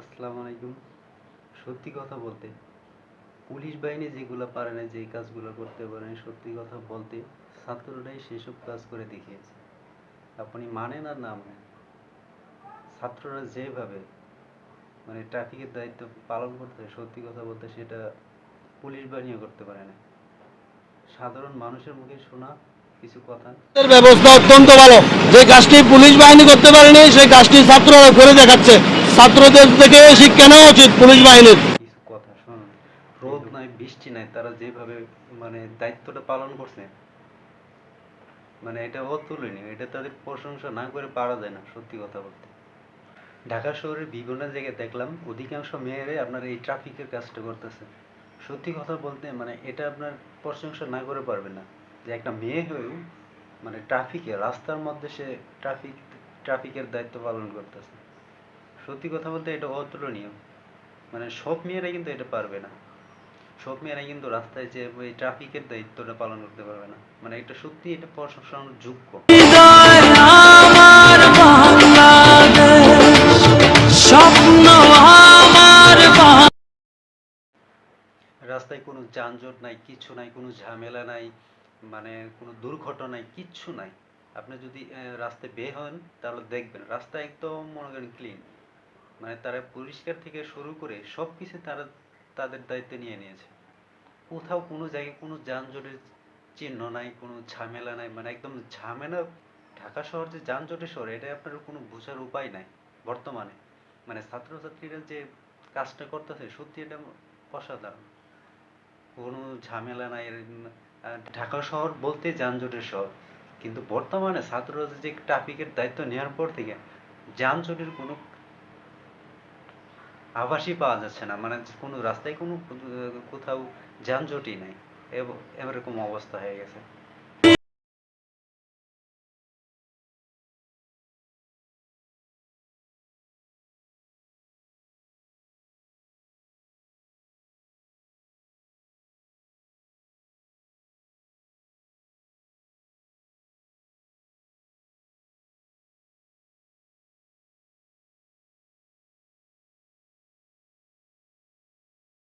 আসসালামু আলাইকুম। সত্যি কথা বলতে, পুলিশ বাহিনী যেগুলো পারে না, যেই কাজগুলো করতে পারে না সত্যি কথা বলতে ছাত্ররাই সেসব কাজ করে দেখিয়েছে। আপনি মানেন আর না মানেন, ছাত্ররা যেভাবে মানে ট্রাফিকের দায়িত্ব পালন করতে সত্যি কথা বলতে সেটা পুলিশ বাহিনীও করতে পারে না। সাধারণ মানুষের মুখে শোনা কিছু কথা। ব্যবস্থা অত্যন্ত ভালো। যে কাজটি পুলিশ বাহিনী করতে পারেনি, সেই কাজটি ছাত্ররা করে দেখাচ্ছে। ছাত্রদের থেকে শিক্ষা নেওয়া উচিত পুলিশ বাহিনীর। কথা রোদ নাই, বৃষ্টি নাই, তারা যেভাবে মানে দায়িত্বটা পালন করছে মানে এটা অতুলনীয়, এটা তাদের প্রশংসা না করে পারা যায় না, সত্যি কথা বলতে। ঢাকা শহরের বিভিন্ন জায়গায় দেখলাম, অধিকাংশ মেয়েরাই আপনার এই ট্রাফিকের কাজটা করতেছে। সত্যি কথা বলতে মানে এটা আপনার প্রশংসা না করে পারবে না, যে একটা মেয়ে হয়েও মানে ট্রাফিকে, রাস্তার মধ্যে সে ট্রাফিক, ট্রাফিকের দায়িত্ব পালন করতেছে। সত্যি কথা বলতে এটা অতুলনীয়। মানে সব মেয়েরাই কিন্তু এটা পারবে না। সব মেয়েরাই কিন্তু রাস্তায় যে ওই ট্রাফিকের দায়িত্বটা পালন করতে পারবে না। মানে এটা সত্যি এটা প্রশংসার যোগ্য। রাস্তায় কোনো যানজট নাই কিছু নাই কোনো ঝামেলা নাই মানে কোনো দুর্ঘটনা কিচ্ছু নাই। আপনি যদি রাস্তায় বের হন তাহলে দেখবেন রাস্তা একদম মনে করেন ক্লিন মানে তারা পরিষ্কার থেকে শুরু করে সব কিছু তারা তাদের দায়িত্বে নিয়ে নিয়েছে। কোথাও কোনো জায়গায় কোনো যানজটের চিহ্ন নাই, কোনো ঝামেলা নাই মানে একদম ঝামেলা ঢাকা শহর যে যানজটের শহর, এটা আপনার কোনো বোঝার উপায় নাই বর্তমানে। মানে ছাত্রছাত্রীরা যে কাজটা করতেছে, সত্যি এটা অসাধারণ। কোনো ঝামেলা নাই ঢাকা শহর বলতে যানজটের শহর। কিন্তু বর্তমানে ছাত্ররা যে ট্রাফিকের দায়িত্ব নেওয়ার পর থেকে যানজটের কোনো আভাসই পাওয়া যাচ্ছে না। মানে কোনো রাস্তায় কোনো, কোথাও যানজটই নাই। এরকম অবস্থা হয়ে গেছে।